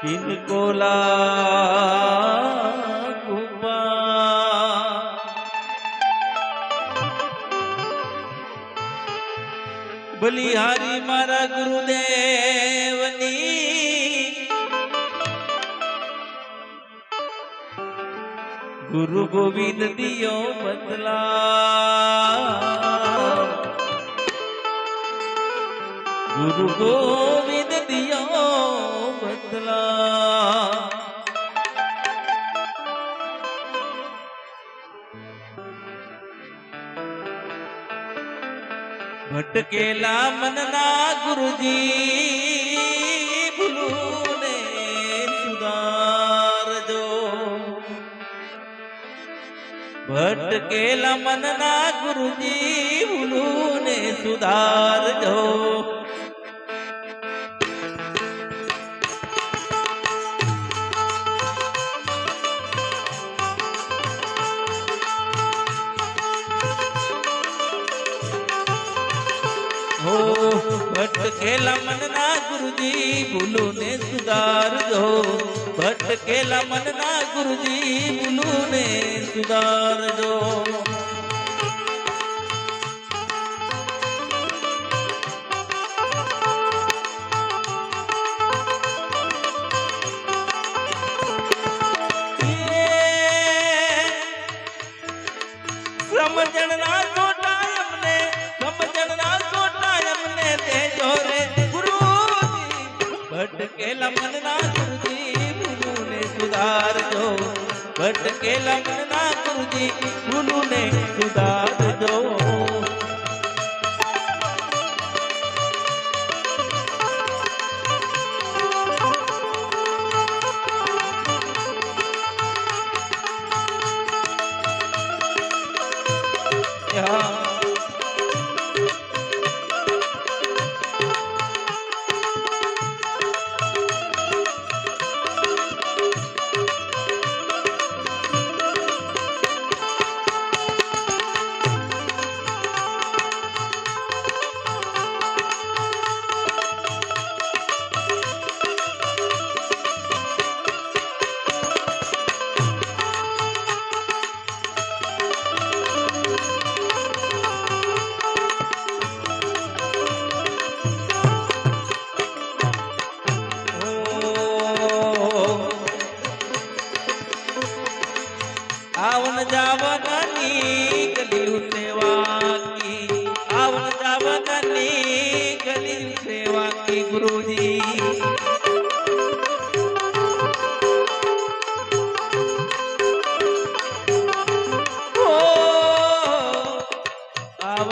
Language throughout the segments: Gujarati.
किनको लागू पा બલિહારી મારા ગુરુદેવની ગુરુ ગોવિંદ દિયો બદલા ગુરુ ગોવિંદ દિયો બદલા. ભટકેલા મનના ગુરુજી ભૂલુને સુધારજો. ભટકેલા મનના ગુરુજી ભૂલુને સુધારજો. હો, ભટકેલા મનના ગુરુજી ભૂલું ને સુધારજો. ભટકેલા મનના ગુરુજી ભૂલું ને સુધારજો સમજણના સોટા ભટકેલા મનના ગુરુજી ગુરુને સુધારજો. ભટકેલા મનના ગુરુજી ગુરુને સુધારજો.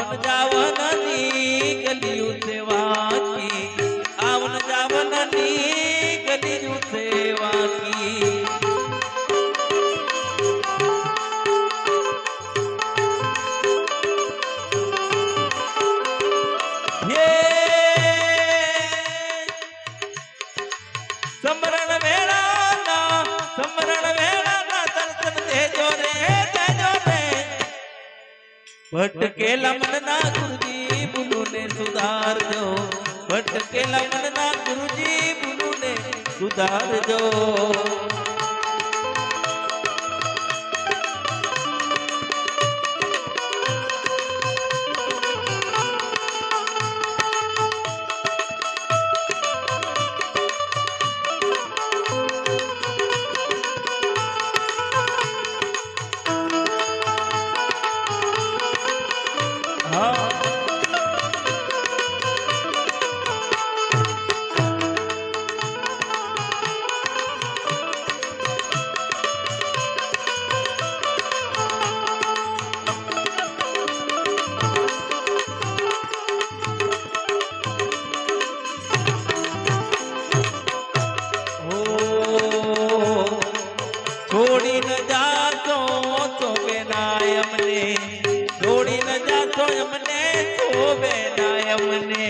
हम जावन ભટકેલા મનના ગુરુજી ભૂલુને સુધારજો. ભટકેલા મનના ગુરુજી ભૂલુને સુધારજો. દોડીને જાતો એમને શોભે ના એમને.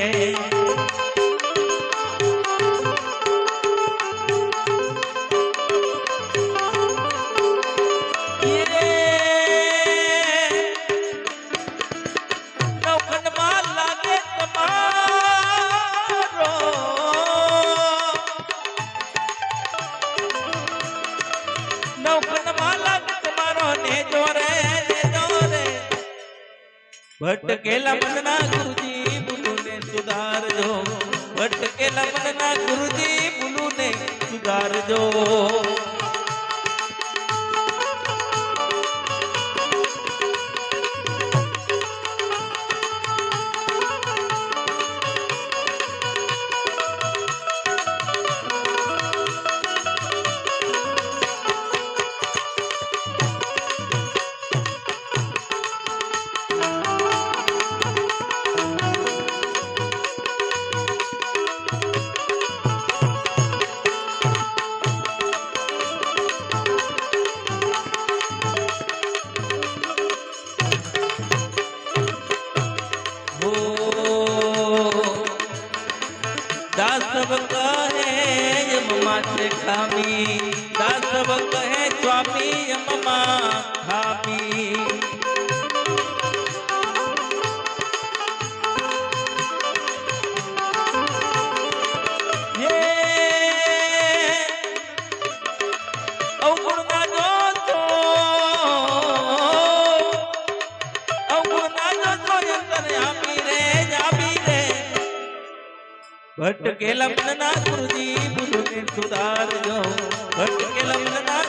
no, but ભટકેલા મનના ગુરુજી ભૂલુને સુધારજો. ભટકેલા મનના ગુરુજી ભૂલુને સુધારજો. દાસવ કહે યમ માત્ર ખામી દાસવ કહે સ્વામી યમમાં ખામી. ભટકેલા મનના ગુરુજી ભૂલને સુધારજો. ગુરુજી ભૂલને સુધારજો